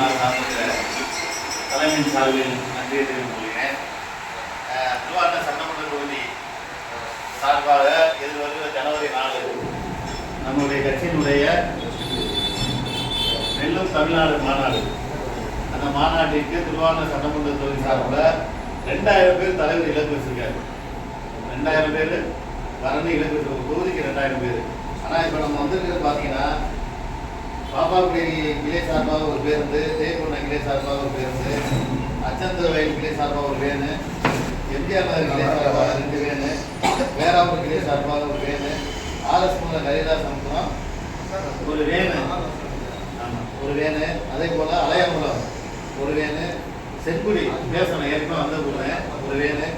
நான் சார்ந்த தலைமையின் சார்பில் நன்றியை தெரிவித்துக் கொள்கிறேன். திருவாரூர் சட்டமன்ற தொகுதி சார்பாக எதிர்வருகிற ஜனவரி நாலு நம்முடைய கட்சியினுடைய நெல்லும் தமிழ்நாடு மாநாடு. அந்த மாநாட்டிற்கு திருவாரூர் சட்டமன்ற தொகுதி சார்பில் ரெண்டாயிரம் பேர் தலைவர் இலக்கு வச்சிருக்காரு. ரெண்டாயிரம் பேர் வரணும் இலக்கு தொகுதிக்கு ரெண்டாயிரம் பேர். ஆனால் இப்போ நம்ம வந்திருக்கிறது பார்த்தீங்கன்னா பாப்பாக்குடி கிளை சார்பாக ஒரு பேருந்து தேய்கொண்ட கிளை சார்பாக ஒரு பேருந்து அச்சந்திர வயல் கிளை சார்பாக ஒரு வேனு எம்ஜிஆர் நகர் கிளை சார்பாக ரெண்டு வேனு வேறாவூர் கிளை சார்பாக ஒரு வேனு ஆர்எஸ் மூலம் ஹரிதாஸ் அமுகம் ஒரு வேனு. ஆமாம் ஒரு வேனு. அதே போல் அலையங்குளம் ஒரு வேனு. செக்குடி பேசணும் ஏற்கனவே வந்து போகிறேன் ஒரு வேனு.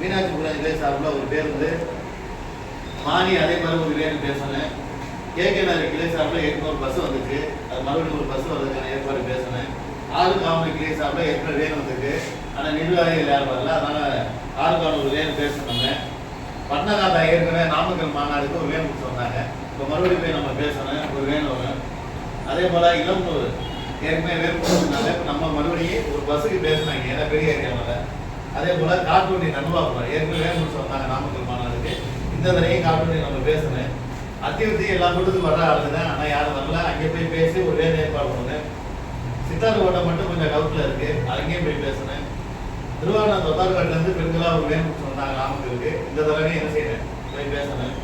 மீனாட்சிபுரம் கிளை சார்பில் ஒரு பேருந்து. மானி அதே மாதிரி ஒரு வேனு பேசணும். கேகே நகர் கிளை சார்பில் ஏற்கனவே ஒரு பஸ் வந்துச்சு. அது மறுபடியும் ஒரு பஸ் வர்றதுக்கான ஏற்பாடு பேசினேன். ஆறு காவலி கிளை சார்பில் ஏற்கனவே வேன் வந்துருக்கு. ஆனால் நிர்வாகிகள் யாரும் வரல. அதனால் ஆறு காவல் ஒரு வேன் பேசணுங்க பட்னகாந்தா ஏற்கனவே நாமக்கல் மாநாடுக்கு ஒரு வேன் சொன்னாங்க இப்போ மறுபடியும் போய் நம்ம பேசணும். ஒரு வேன் வரும். அதே போல் இளம்பூர் ஏற்கனவே வேன் கொடுத்துருந்தாங்க இப்போ நம்ம மறுபடியும் ஒரு பஸ்ஸுக்கு பேசினாங்க. ஏன்னா பெரிய ஏரியாவில் அதே போல் காட்டுவண்டி நண்பாபுரம் ஏற்கனவே வேன் சொன்னாங்க நாமக்கல் மாநாடுக்கு. இந்த தடவையும் காட்டுவண்டி நம்ம பேசணும். அத்தியுத்தி எல்லா கூட்டத்துக்கும் வர ஆளுங்க தான். ஆனால் யாரும் வரல. அங்கே போய் பேசி ஒரே ஏற்பாடு பண்ணேன். சித்தார் கோட்டை மட்டும் கொஞ்சம் டவுட்டில் இருக்கு. அங்கேயும் போய் பேசினேன். திருவாரூர் தொத்தார்காட்டிலேருந்து பெண்களாக ஒரு வேணும் சொன்னாங்க நாமக்கலுக்கு இந்த தடவை என்ன செய்யறேன் போய் பேசினேன்.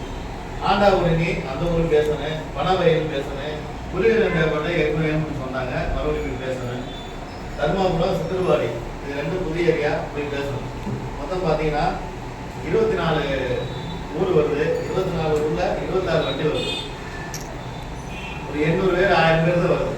ஆண்டாபுரணி அந்த ஊருக்கு பேசினேன். பணவயல் பேசினேன். புலிகள் கோட்டை ஏற்கனவே வேணும்னு சொன்னாங்க. மறுபடியும் போய் பேசினேன். தர்மாபுரம் சித்திருவாடி. இது ரெண்டும் புதிய ஏரியா போய் பேசணும். மொத்தம் பார்த்தீங்கன்னா இருபத்தி நாலு ஊர் வருது இருபத்தி நாலு ஊர்ல இருபத்தாறு வண்டி வருது. ஒரு எண்ணூறு பேர் ஆயிரம் பேர் தான் வருது.